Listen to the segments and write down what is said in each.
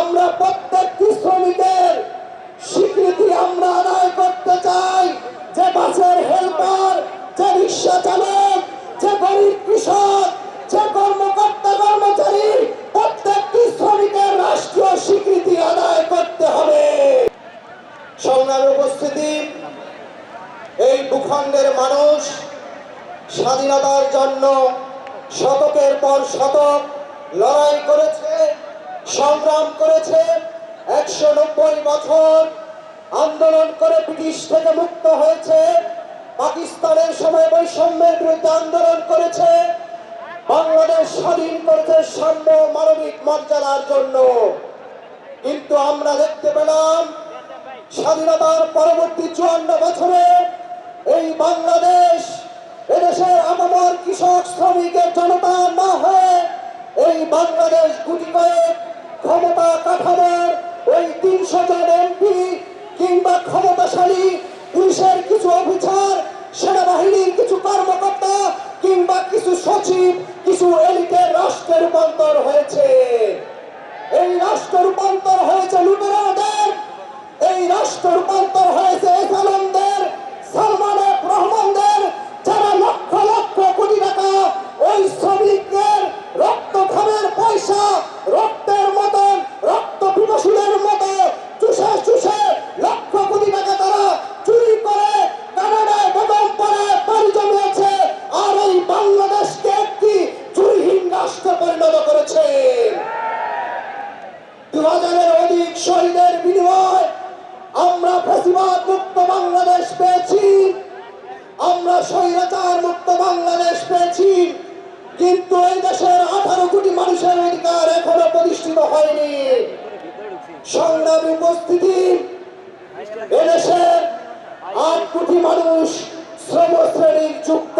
আমরা প্রত্যেকটি শ্রমিকের স্বীকৃতি আমরা আদায় করতে চাই। যে বাসের হেল্পার, যে রিক্সা চালক, যে গরিব কৃষক, যে কর্মকর্তা, কর্মচারী, প্রত্যেকটি শ্রমিকের রাষ্ট্রীয় স্বীকৃতি আদায় করতে হবে। সংগ্রামে উপস্থিতি, এই ভূখণ্ডের মানুষ স্বাধীনতার জন্য শতকের পর শতক লড়াই করেছে। সংগ্রাম করেছে একশো নব্বই বছর। আন্দোলন করে ব্রিটিশ থেকে মুক্ত হয়েছে। পাকিস্তানের সময় বৈষম্যের বিরুদ্ধে আন্দোলন করেছে। বাংলাদেশ স্বাধীন করেছে সাম্য মানবিক মর্যাদার জন্য। কিন্তু আমরা দেখতে পেলাম, স্বাধীনতার পরবর্তী চুয়ান্ন বছরে এই বাংলাদেশ এদেশের আপামর কৃষক শ্রমিকের জনতা না হয়ে এই বাংলাদেশ গুটি কয়েক ক্ষমতা কাঠামোর ওই তিনশো জন এমপি কিংবা ক্ষমতাশালী পুলিশের কিছু অফিসার, সেনাবাহিনীর কিছু কর্মকর্তা কিংবা কিছু সচিব, কিছু এলিটের রাষ্ট্রে রূপান্তর হয়েছে। এই রাষ্ট্র রূপান্তর হয়েছে লুটেরাদের। এই রাষ্ট্র রূপান্তর আমরা মুক্ত বাংলাদেশ পেয়েছি। আমরা স্বৈরাচার মুক্ত বাংলাদেশ পেয়েছি। কিন্তু এই দেশের আঠারো কোটি মানুষের অধিকার এখনও প্রতিষ্ঠিত হয়নি। সংগ্রাম উপস্থিতি এদেশের আট কোটি মানুষ শ্রম শ্রেণির যুক্ত।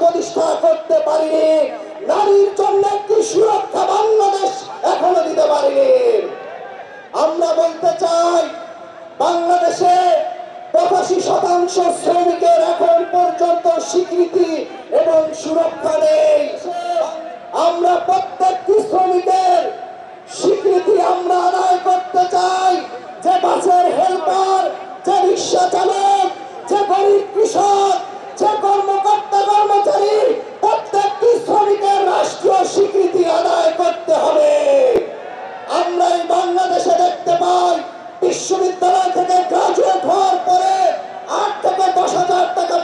প্রতিষ্ঠা করতে পারিনি নারীর জন্য একটি সুরক্ষা বাংলাদেশ এখনও দিতে পারিনি। আমরা বলতে চাই, বাংলাদেশে পঁচাশি শতাংশ শ্রমিকের এখন পর্যন্ত স্বীকৃতি এবং সুরক্ষা নেই। আমরা প্রত্যেকটি শ্রমিকের আমরা বাংলাদেশে দেখতে পাই বিশ্ববিদ্যালয় থেকে গ্রাজুয়েট হওয়ার পরে আট থেকে দশ টাকা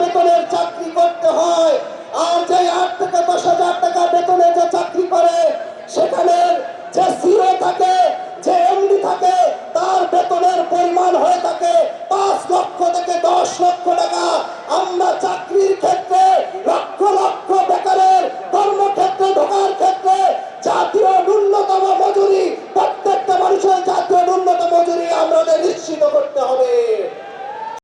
করতে হবে